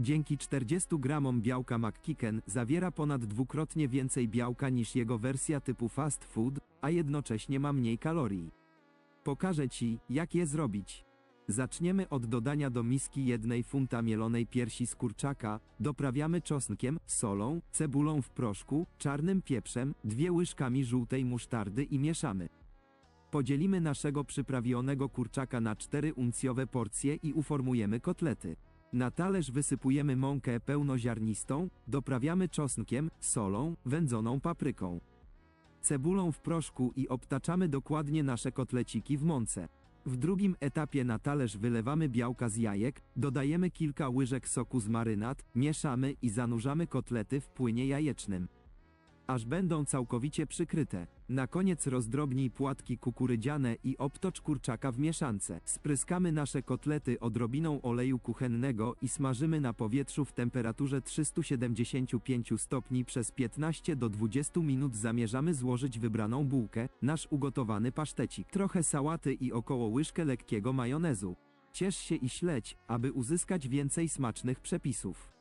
Dzięki 40 gramom białka McKicken zawiera ponad dwukrotnie więcej białka niż jego wersja typu fast food, a jednocześnie ma mniej kalorii. Pokażę Ci, jak je zrobić. Zaczniemy od dodania do miski jednej funta mielonej piersi z kurczaka, doprawiamy czosnkiem, solą, cebulą w proszku, czarnym pieprzem, dwie łyżkami żółtej musztardy i mieszamy. Podzielimy naszego przyprawionego kurczaka na cztery uncjowe porcje i uformujemy kotlety. Na talerz wysypujemy mąkę pełnoziarnistą, doprawiamy czosnkiem, solą, wędzoną papryką, cebulą w proszku i obtaczamy dokładnie nasze kotleciki w mące. W drugim etapie na talerz wylewamy białka z jajek, dodajemy kilka łyżek soku z marynat, mieszamy i zanurzamy kotlety w płynie jajecznym. Aż będą całkowicie przykryte. Na koniec rozdrobnij płatki kukurydziane i obtocz kurczaka w mieszance. Spryskamy nasze kotlety odrobiną oleju kuchennego i smażymy na powietrzu w temperaturze 375 stopni przez 15 do 20 minut. Zamierzamy złożyć wybraną bułkę, nasz ugotowany pasztecik, trochę sałaty i około łyżkę lekkiego majonezu. Ciesz się i śledź, aby uzyskać więcej smacznych przepisów.